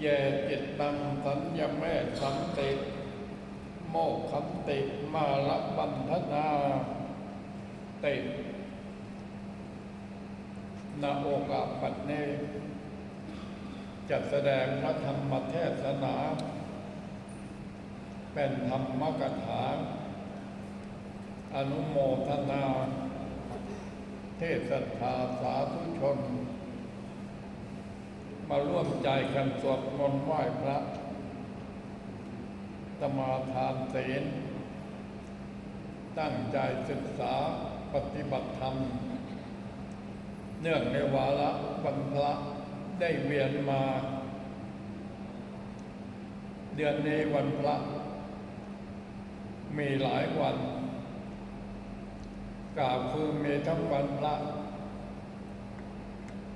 แย่จิตตังสัญญแม่สันติโมกขันติมาลบันทนาตินาโอกาปัดเนจะแสดงพระธรรมเทศนา เป็นธรรมกถา อนุโมทนา เทศธาสาธุชน มาร่วมใจกันสวดมนต์ไหว้พระสมาทานศีลตั้งใจศึกษาปฏิบัติธรรม เนื่องในวาระวันพะได้เวียนมา เดือนนี้วันพระ มีหลายวันกล่าวคือมีทั้งวันพระ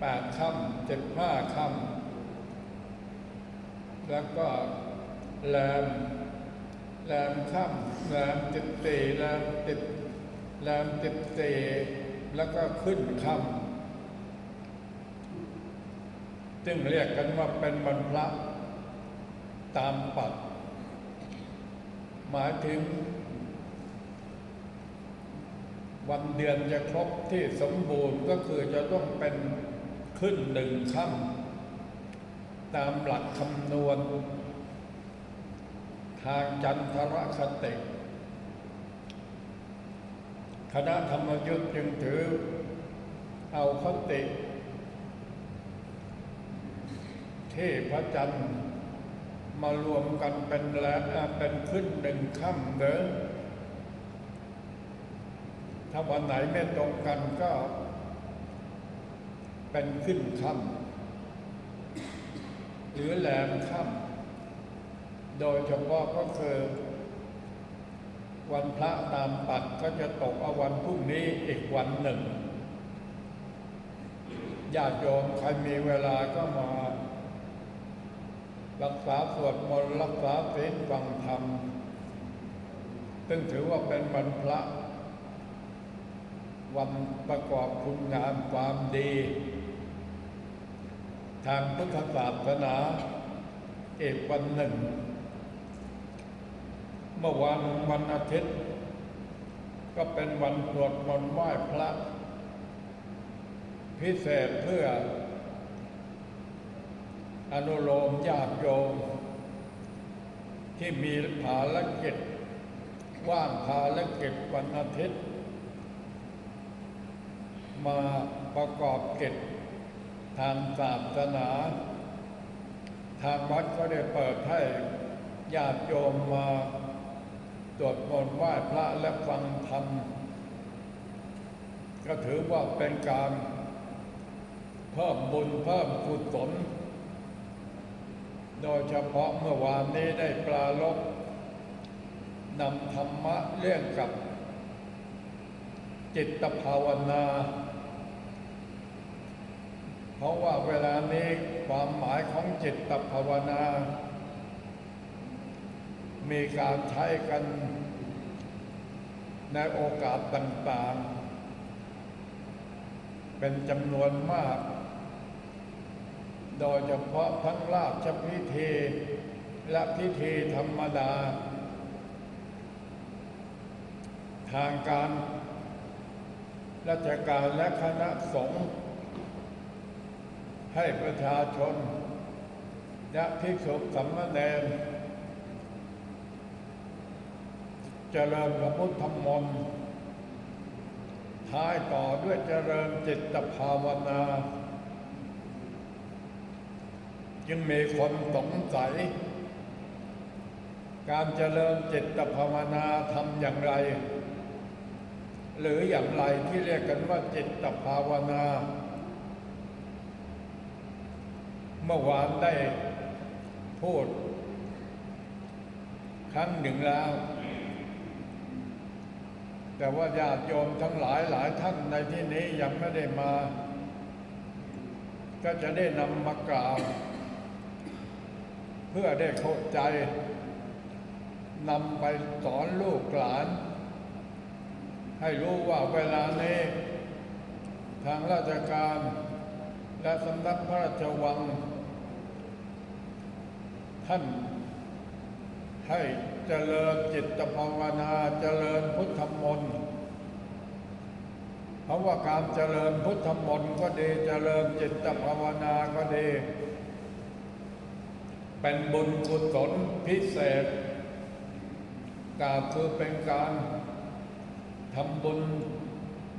แปดค่ำเจ็ดห้าค่ำแล้วก็แรมแรมค่ำแรมติดตีแรมติดแรมติดตีแล้วก็ขึ้นค่ำซึ่งเรียกกันว่าเป็นวันพระตามปัดหมายถึง วันเดือนจะครบที่สมบูรณ์ก็คือจะต้องเป็น ขึ้นหนึ่งค่ำตามหลักคำนวณ ทางจันทรคติคณะธรรมยุทธ์จึงถือ เอาคติที่พระจันทร์มารวมกันเป็นแล้วเป็นขึ้นหนึ่งค่ำเด้อถ้าวันไหนไม่ตรงกันก็ เป็นขึ้นค่ำหรือแหลมค่ำโดยเฉพาะก็คือ วันพระตามปัดก็จะตกเอาวันพรุ่งนี้อีกวันหนึ่งญาติโยมใครมีเวลาก็มา รักษาสวดมนต์รักษาศีลฟังธรรม ซึ่งถือว่าเป็นวันพระ วันประกอบคุณงามความดี ทางพุทธศาสนาเอกวันหนึ่ง เมื่อวันวันอาทิตย์ ก็เป็นวันสวดมนต์ไหว้พระ พิเศษเพื่อ อนุโลมญาติโยม ที่มีภารกิจว่างภารกิจวันอาทิตย์ มาประกอบกิจ ทางศาสนา ทางวัดก็ได้เปิดให้ญาติโยมมาตรวจมนต์ไหว้พระและฟังธรรม ก็ถือว่าเป็นการเพิ่มบุญเพิ่มกุศลโดยเฉพาะเมื่อวานนี้ได้ปลาลบนำธรรมะเรื่องกับจิตภาวนา ราะว่าเวลานี้ความหมายของจิตภาวนา มีการใช้กันในโอกาสต่างๆ เป็นจำนวนมาก โดยเฉพาะทั้งราชพิธีและพิธีธรรมดา ทางการราชการและคณะสงฆ์ ให้ประชาชนและภิกษุสามเณรเจริญพระพุทธมนต์ท้ายต่อด้วยเจริญจิตภาวนาจึงมีคนสงสัย การเจริญจิตภาวนาทำอย่างไร หรืออย่างไรที่เรียกกันว่าจิตภาวนา เมื่อวานได้พูด ครั้งหนึ่งแล้ว แต่ว่าญาติโยมทั้งหลายหลายท่านในที่นี้ยังไม่ได้มา ก็จะได้นำมากล่าว เพื่อได้เข้าใจนำไปสอนลูกหลาน ให้รู้ว่าเวลานี้ ทางราชการและสำนักพระราชวัง ท่านให้เจริญจิตภาวนาเจริญพุทธมนต์เพราะว่าการเจริญพุทธมนต์ก็ดีเจริญจิตภาวนาก็ดี เป็นบุญกุศลพิเศษกาคือเป็นการทำบุญ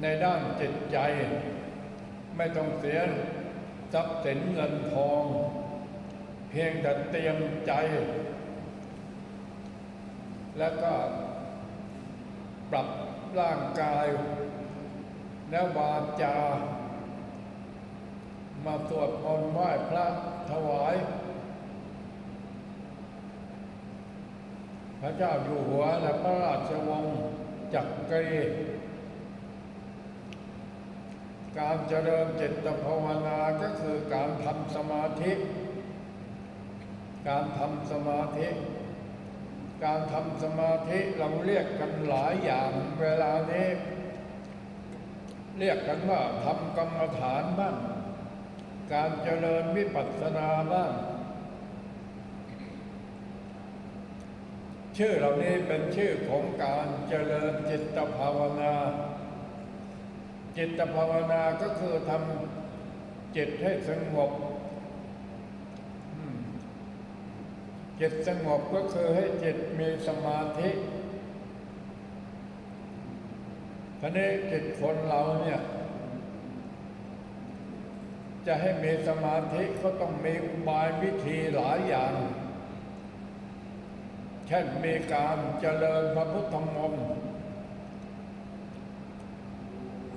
ในด้านจิตใจ ไม่ต้องเสียทรัพย์สินเงินทอง พียงแต่เตรียมใจ แล้วก็ปรับร่างกาย และวาจา มาสวดมนต์ไหว้พระถวาย พระเจ้าอยู่หัวและพระราชวงศ์จักรีการเจริญจิตภาวนาก็คือการทำสมาธิ การทำสมาธิ การทำสมาธิเราเรียกกันหลายอย่างเวลานี้ เรียกกันว่าทำกรรมฐานบ้าง การเจริญวิปัสสนาบ้างชื่อเหล่านี้เป็นชื่อของการเจริญจิตภาวนา จิตภาวนาก็คือทำจิตให้สงบอืม จิตสงบก็คือให้จิตมีสมาธิทีนี้จิตคนเราเนี่ย จะให้มีสมาธิก็ต้องมีอุบายวิธีหลายอย่าง เช่นมีการเจริญพระพุทธมนต์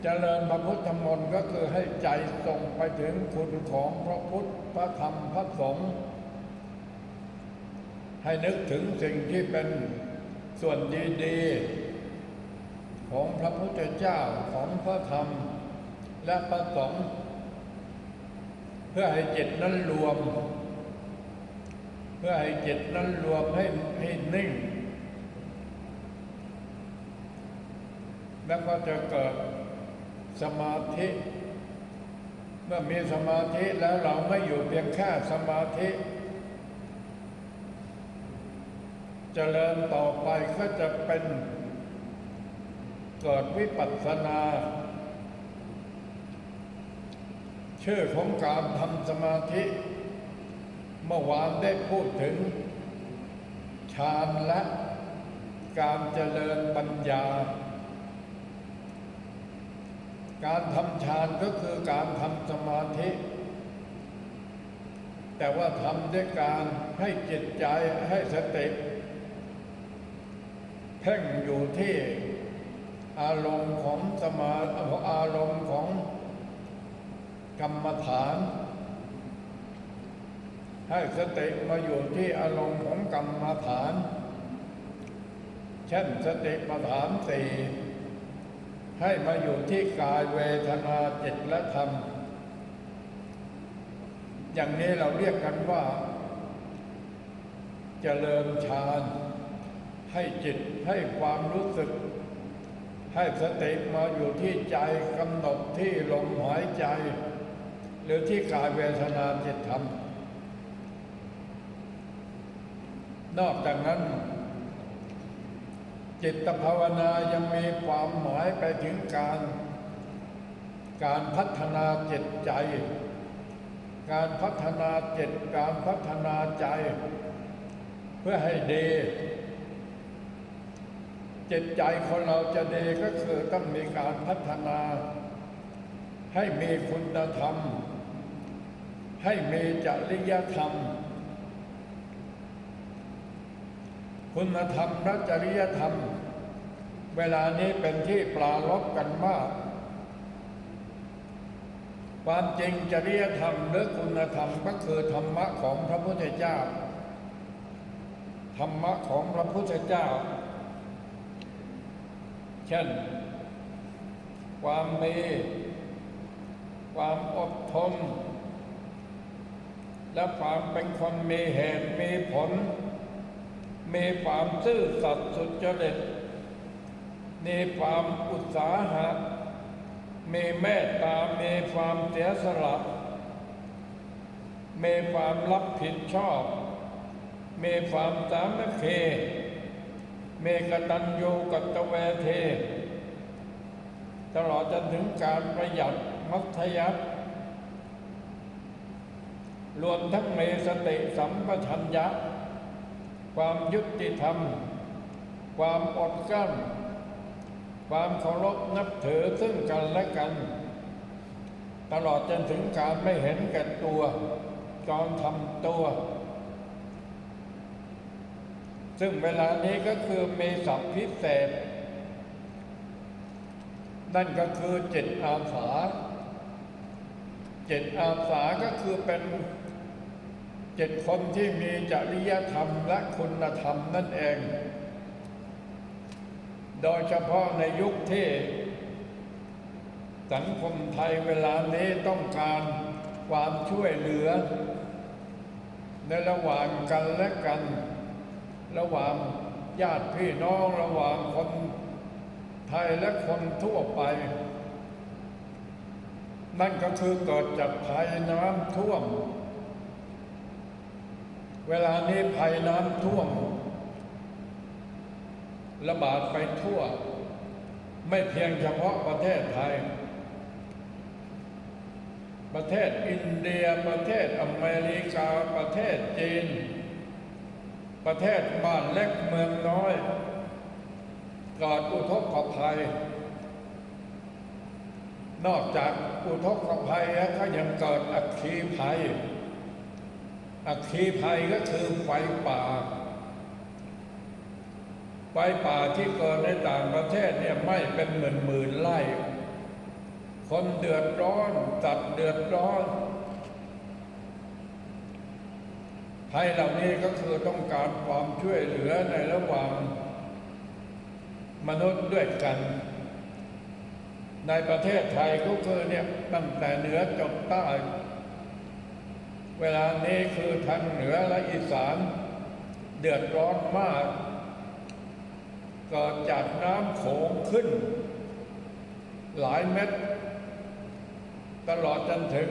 เจริญพระพุทธมนต์ก็คือให้ใจส่งไปถึงคุณของพระพุทธพระธรรมพระสงฆ์ ให้นึกถึงสิ่งที่เป็นส่วนดีๆ ของพระพุทธเจ้าของพระธรรม และพระสงฆ์เพื่อให้จิตนั้นรวม เพื่อให้จิตนั้นรวมให้ให้นิ่ง แล้วก็จะเกิดสมาธิเมื่อมีสมาธิแล้วเราไม่อยู่เพียงแค่สมาธิ เจริญต่อไปก็จะเป็น เกิดวิปัสสนา ชื่อของการทำสมาธิ เมื่อวานได้พูดถึงฌานและการเจริญปัญญา การทำฌานก็คือการทำสมาธิ แต่ว่าทำด้วยการให้จิตใจให้สติ พ่งอยู่ที่อารมณ์ของสมาอารมณ์ของกรรมฐาน ให้สติมาอยู่ที่อารมณ์ของกรรมฐาน เช่นสติปัฏฐานสี่ให้มาอยู่ที่กายเวทนาจิตและธรรม อย่างนี้เราเรียกกันว่าเจริญฌาน ให้จิตให้ความรู้สึก ให้สติมาอยู่ที่ใจกำหนดที่ลมหายใจ หรือที่กายเวทนาจิตธรรม นอกจากนั้น จิตภาวนายังมีความหมายไปถึงการ การพัฒนาจิตใจ การพัฒนาจิตการพัฒนาใจ เพื่อให้ดี จิตใจคนเราจะดีก็คือต้องมีการพัฒนา ให้มีคุณธรรม ให้มีจริยธรรม คุณธรรมและจริยธรรม เวลานี้เป็นที่ปลารบกันมาก ความจริงจริยธรรมหรือคุณธรรมก็คือธรรมะของพระพุทธเจ้า ธรรมะของพระพุทธเจ้า เช่น ความมี ความอดทน และความเป็นคนมีเหตุมีผล มีความซื่อสัตย์สุจริตมีความอุตสาหะ มีเมตตา มีความเสียสละ มีความรับผิดชอบมมีความสามัคคี เมกตัญญูกัตเวทีตลอดจนถึงการประหยัดมัธยัติรวมทั้งเมสติสัมปชัญญะ ความยุติธรรม ความอดกลั้น ความเคารพนับถือซึ่งกันและกัน ตลอดจนถึงการไม่เห็นแก่ตัวจอนทำตัว ซึ่งเวลานี้ก็คือมีศัพพิเศษ นั่นก็คือจิตอาสาจิตอาสาก็คือเป็นเจ็ดคนที่มีจริยธรรมและคุณธรรมนั่นเอง โดยเฉพาะในยุคที่ สังคมไทยเวลานี้ต้องการความช่วยเหลือ ในระหว่างกันและกัน ระหว่างญาติพี่น้องระหว่างคนไทยและคนทั่วไป นั่นก็คือเกิดจากภัยน้ำท่วม เวลานี้ภัยน้ำท่วม ระบาดไปทั่ว ไม่เพียงเฉพาะประเทศไทย ประเทศอินเดียประเทศอเมริกาประเทศจีน ประเทศบ้านเล็กเมืองน้อยเกิดอุทกภัย นอกจากอุทกภัยแล้วก็ยังเกิดอัคคีภัย อัคคีภัยก็คือไฟป่า ไฟป่าที่เกิดในต่างประเทศเนี่ยไม่เป็นหมื่นหมื่นไร่ คนเดือดร้อนสัตว์เดือดร้อน ภัยเหล่านี้ก็คือต้องการความช่วยเหลือในระหว่างมนุษย์ด้วยกัน ในประเทศไทยก็คือเนี่ยตั้งแต่เหนือจนใต้ เวลานี้คือทางเหนือและอีสานเดือดร้อนมากกิดจากน้ำโขงขึ้น หลายเม็ด ตลอดจนถึง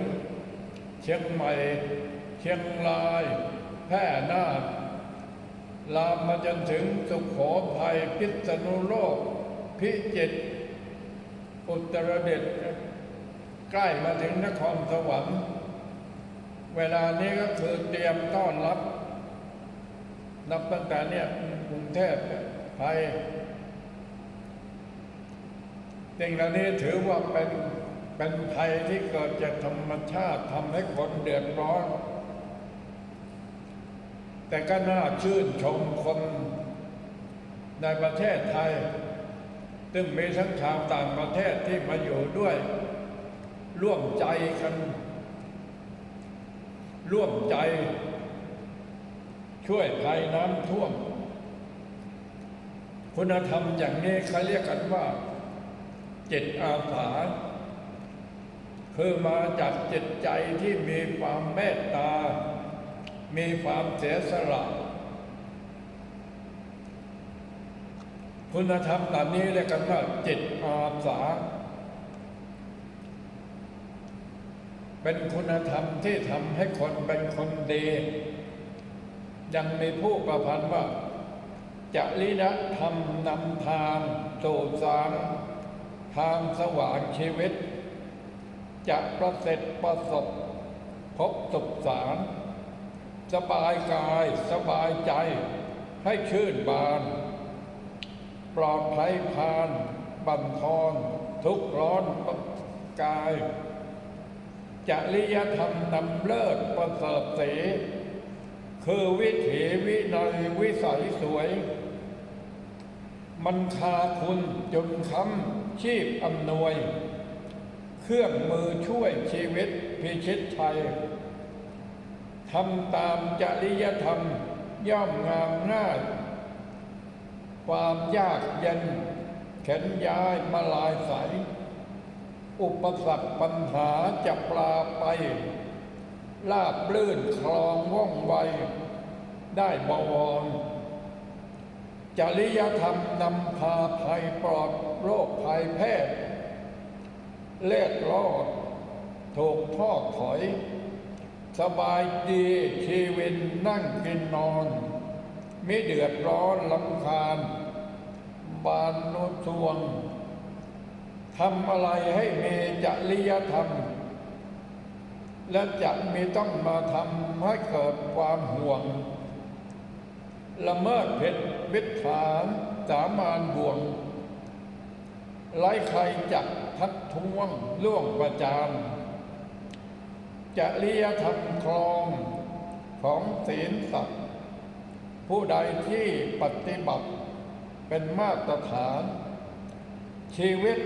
เชียงใหม่ เชียงราย แพร่นาทลามมาจนถึงสุขโขทัยพิษณุโลก พิจิตรอุตรดิตถ์ใกล้มาถึงนครสวรรค์เวลานี้ก็คือเตรียมต้อนรับ นับตั้งแต่เนี่ยกรุงเทพไทยสิ่งเหล่านี้ถือว่าเป็นเป็นภัยที่เกิดจากธรรมชาติทำให้คนเดือดร้อน แต่ก็น่าชื่นชมคนในประเทศไทย ซึ่งมีทั้งชาวต่างประเทศที่มาอยู่ด้วย ร่วมใจกัน ร่วมใจ ช่วยภัยน้ำท่วม คุณธรรมอย่างนี้เขาเรียกกันว่าจิตอาสาคือมาจากจิตใจที่มีความเมตตา มีความเสียสละ คุณธรรมเหล่านี้เรียกกันว่าจิตอาสา เป็นคุณธรรมที่ทำให้คนเป็นคนดี ยังมีผู้ประพันธ์ว่าจริยธรรมนำทางสู่สารทางสว่างชีวิต จะประเสริฐประสบพบสุขสาร สบายกายสบายใจ ให้ชื่นบาน ปลอดภัยพานบันทอนทุกร้อนกายจริยธรรมนำเลิศประเสริฐเสีคือวิถีวินัยวิสัยสวย มันคาคุณจนคำชีพอำนวย เครื่องมือช่วยชีวิตพิชิตชัย ทำตามจริยธรรมย่อมงามง่าความยากเย็นเข็นย้ายมาลายใส อุปสรรคปัญหาจะปลาไป ลาบลื่นคลองว่องไว ได้บวร จริยธรรมนำพาภัยปลอดโรคภัยแพทย์เล็ดรอดถูกทอดถอย สบายดีชีวิตนั่งกินนอน ไมิเดือดร้อนลำคาญ บานโนทวงทำอะไรให้มีจริยธรรม และจะมีต้องมาทำให้เกิดความห่วง ละเมิดเพชรวิถานสามานบ่วงไร้ใครจักทักท้วงล่วงประจาน จริยธรรมครองของศีลสัตว์ผู้ใดที่ปฏิบัติเป็นมาตรฐาน ชีวิต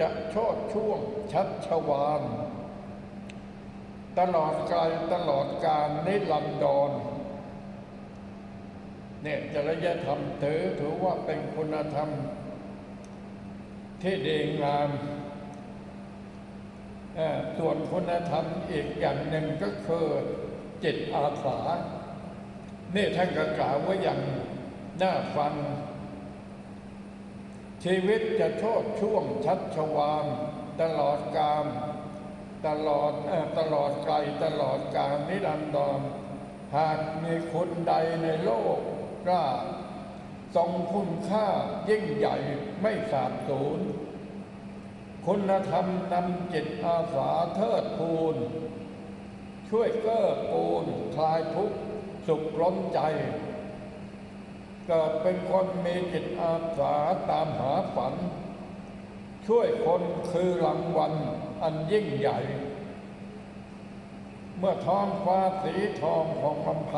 จะโชดช่วงชัดชวาน ตลอดกายตลอดการนิรันดรเนี่ยจริยธรรมถือถือว่าเป็นคุณธรรม ที่ดีงาม ส่วนคุณธรรมอีกอย่างหนึ่งก็คือจิตอาสานี่ท่านก็กล่าวไว้อย่างน่าฟัง ชีวิตจะโชดช่วงชัดชวานตลอดกาลตลอดอตลอดไกลตลอดกาลนิรันดรหากมีคนใดในโลกกล้าทรงคุณค่ายิ่งใหญ่ไม่สาบสูญ คุณธรรมนำจิตอาสาเทิดทูน ช่วยเกื้อกูลคลายทุกข์สุขล้นใจ เกิดเป็นคนมีจิตอาสาตามหาฝัน ช่วยคนคือรางวัลอันยิ่งใหญ่ เมื่อท้องฟ้าสีทองของลำไพ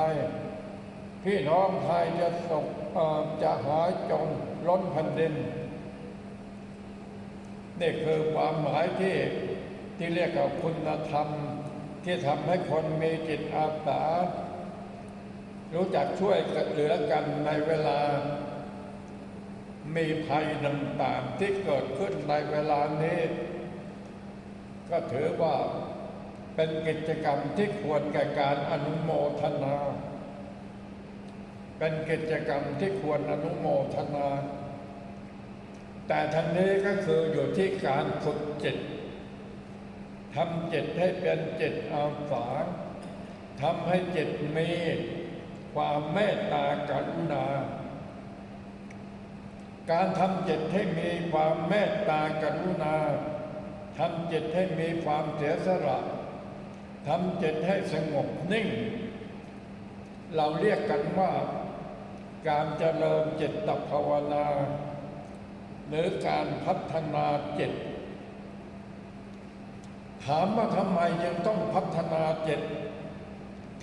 พี่น้องไทยจะสกเอ่อจะหายจนล้นแผ่นดิน นี่คือความหมายที่ที่เรียกว่าคุณธรรม ที่ทำให้คนมีจิตอาสารู้จักช่วยเหลือกันในเวลา มีภัยต่างๆที่เกิดขึ้นในเวลานี้ ก็ถือว่าเป็นกิจกรรมที่ควรแก่การอนุโมทนา เป็นกิจกรรมที่ควรอนุโมทนา แต่ทั้งนี้ก็คืออยู่ที่การฝึกจิตทำจิตให้เป็นจิตอาสาทำให้จิตมีความเมตตากรุณา การทำจิตให้มีความเมตตากรุณาทำจิตให้มีความเสียสละทำจิตให้สงบนิ่ง เราเรียกกันว่าการเจริญจิตภาวนา หรือการพัฒนาเจิตถามว่าทำไมยังต้องพัฒนาเจิต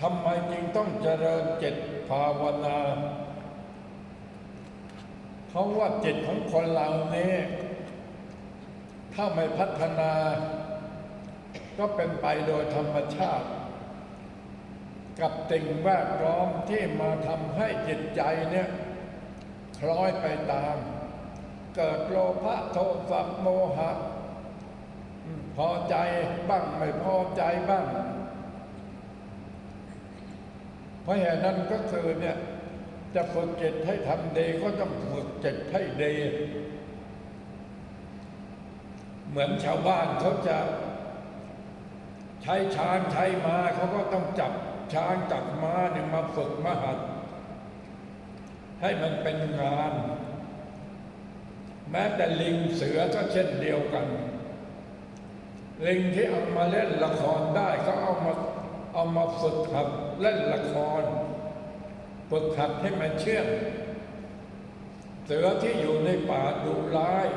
ทำไมจึงต้องเจริญเจิตภาวนาเพราะว่าเจิตของคนเรานี้ถ้าไม่พัฒนา ก็เป็นไปโดยธรรมชาติ กับสิ่งแวดล้อมที่มาทำให้จิตใจเนี่ยคล้อยไปตาม เกิดโลภะโทสะโมหะ พอใจบ้างไม่พอใจบ้าง เพราะเหตุนั้นก็คือเนี่ยจะฝึกจิตให้ทำดีก็ต้องฝึกจิตให้ดีเหมือนชาวบ้านเขาจะใช้ช้างใช้ม้าเขาก็ต้องจับช้างจับม้าเนี่ยมาฝึกมาหัดให้มันเป็นงาน แม้แต่ลิงเสือก็เช่นเดียวกัน ลิงที่เอามาเล่นละครได้ก็เอามาเอามาฝึกหัดเล่นละครฝึกหัดให้มันเชื่องเสือที่อยู่ในป่าดุร้าย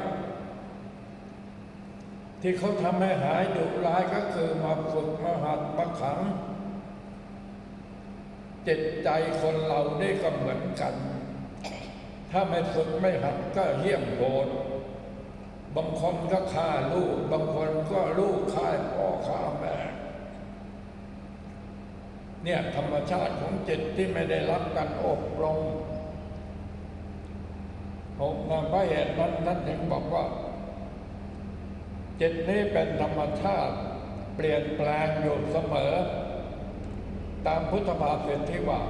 ที่เขาทำให้หายดุร้ายก็คือมาฝึกมาหัดมาขังจิตใจคนเราได้ก็เหมือนกัน ถ้าไม่ฝึกไม่หัดก็เหี้ยมโหดบางคนก็ฆ่าลูก บางคนก็ลูกฆ่าพ่อฆ่าแม่เนี่ยธรรมชาติของจิตที่ไม่ได้รับการอบรมผมมาพระเหตุนั้นท่านถึงบอกว่า จิตนี้เป็นธรรมชาติเปลี่ยนแปลงอยู่เสมอ ตามพุทธภาษิตที่ว่า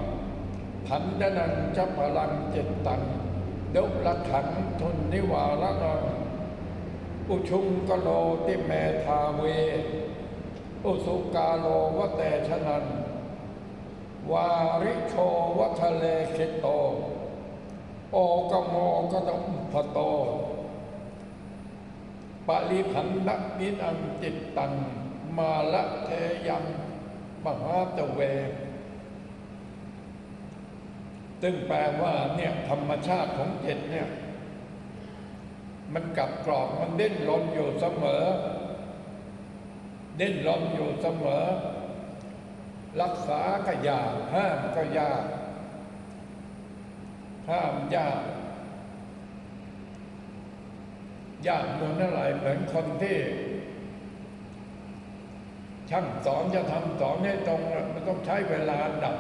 ผันดนังจัพลังจิตตัง ดุละขันทนนิวาระนังอุชุงกโลติเมธาเว อุสุกาโลวะเตชนัน วาริโชวัทะเลคิโต โอกโมกตมพโตปริพันธนิอังจิตตัง มาละเทยังมหาตเว ซึ่งแปลว่าเนี่ยธรรมชาติของจิตเนี่ย มันกลับกรอกมันเดิ้นรนอยู่เสมอ เดิ้นรนอยู่เสมอ รักษาก็ยากห้ามก็ยากห้ามยากยากเหมือนอะไรเหมือนคนที่ ช่างสอนจะทำสอนให้ตรงมันต้องใช้เวลาดับ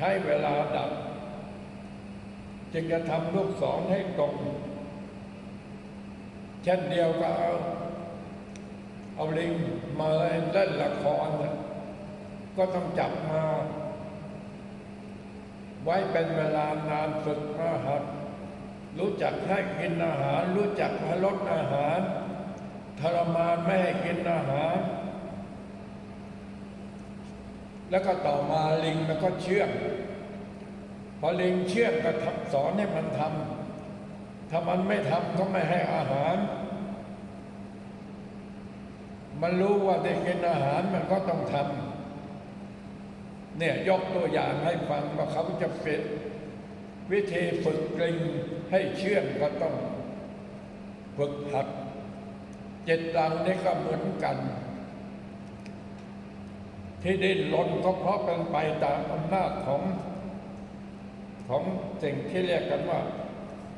ใช้เวลาดับ จึงจะทำลูกศรให้ตรงเช่นเดียวกับเอาเอาลิงมาเล่นละคร ก็ต้องจับมา ไว้เป็นเวลานานฝึกมาหัดรู้จักให้กินอาหาร รู้จักให้ลดอาหาร ทรมานไม่ให้กินอาหาร แล้วก็ต่อมาลิงมันก็เชื่องพอลิงเชื่องก็ทักสอนให้มันทำถ้ามันไม่ทำก็ไม่ให้อาหาร มันรู้ว่าได้กินอาหารมันก็ต้องทำเนี่ยยกตัวอย่างให้ฟังว่าเขาจะฝึกวิธีฝึกกลิงให้เชื่องก็ต้องฝึกหัดเจ็ดดังนี่ก็เหมือนกัน ที่ดิ้นรนก็เพราะเป็นไปตามอำนาจของของสิ่งที่เรียกกันว่า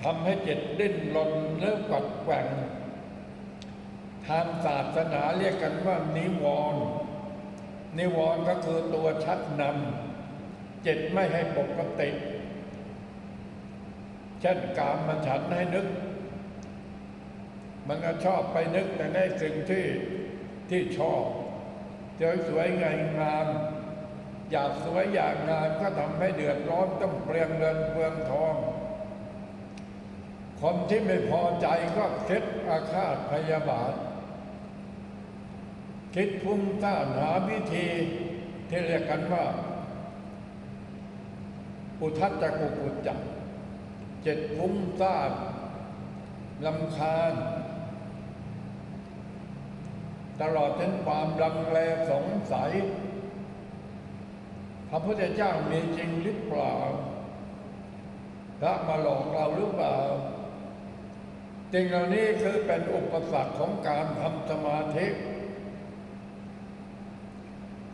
ทำให้จิตดิ้นรนเริ่มกัดแกว่งทางศาสนาเรียกกันว่านิวรณ์นิวรณ์ก็คือตัวชักนำจิตไม่ให้ปกติเช่นกามมาฉันให้นึก มันก็ชอบไปนึกแต่ในสิ่งที่ที่ชอบ เจอสวยงามงามอยากสวยอยากงามก็ทำให้เดือดร้อนต้องเปลืองเงินเปลืองทอง คนที่ไม่พอใจก็คิดอาฆาตพยาบาท คิดพุ่งต้านหาวิธีที่เรียกกันว่า อุทัจกุกุจจะเจ็ดพุ่งต้านลำคาญ ตลอดจนความลังเลสงสัย พระพุทธเจ้ามีจริงหรือเปล่าพระมาหลอกเราหรือเปล่าจริงเหล่านี้คือเป็นอุปสรรคของการทำสมาธิ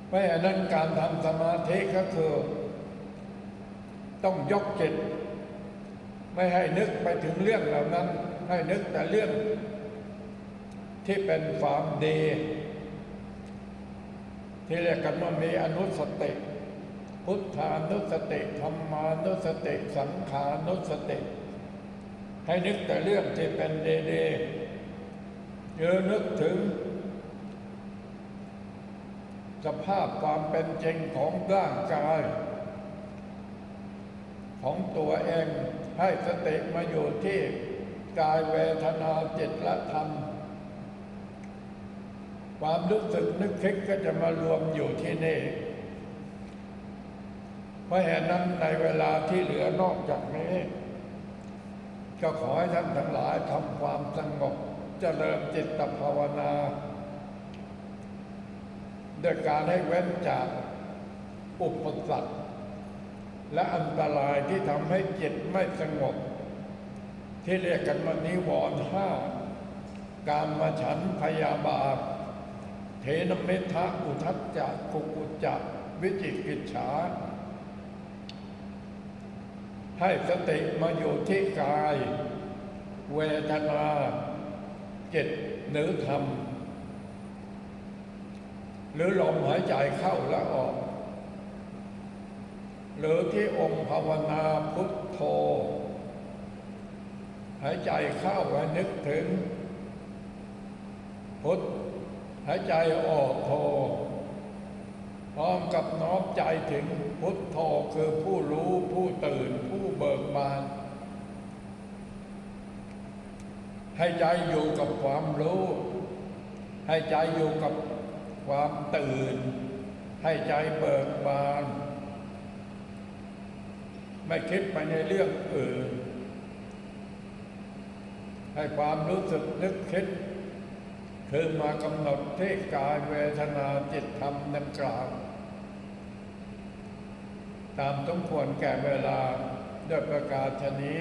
เพราะฉะนั้นการทำสมาธิก็คือ ต้องยกจิต ไม่ให้นึกไปถึงเรื่องเหล่านั้น ให้นึกแต่เรื่อง ที่เป็นความดี ที่เรียกกันว่ามีอนุสติ พุทธานุสติธรรมานุสติ สังขานุสติ ให้นึกแต่เรื่องที่เป็นดีๆเยอะนึกถึง สภาพความเป็นจริงของร่างกาย ของตัวเองให้สติมาอยู่ที่กายเวทนาจิตและธรรม ความรู้สึกนึกคิดก็จะมารวมอยู่ที่นี่ เพราะเหตุนั้นในเวลาที่เหลือนอกจากนี้ ก็ขอให้ท่านทั้งหลายทำความสงบเจริญจิตภาวนาด้วยการให้เว้นจากอุปสรรคและอันตรายที่ทำให้จิตไม่สงบ ที่เรียกกันว่านิวรณ์ห้าการมาฉันพยาบาท นเมทะอุทัจจะกุกุจจะวิจิกิจฉา ให้สติมาอยู่ที่กาย เวทนาจิตหรือธรรม หรือลมหายใจเข้าและออก หรือที่องค์ภาวนาพุทโธ หายใจเข้าให้นึกถึงพุทธ หายใจออกโทพร้อมกับน้อมใจถึงพุทโธคือผู้รู้ผู้ตื่นผู้เบิกบาน ให้ใจอยู่กับความรู้ ให้ใจอยู่กับความตื่น ให้ใจเบิกบาน ไม่คิดไปในเรื่องอื่น ให้ความรู้สึกนึกคิด คือมากำหนดที่กายเวทนาจิตธรรมดังกล่าวตามต้องควรแก่เวลาด้วยประกาศชนี้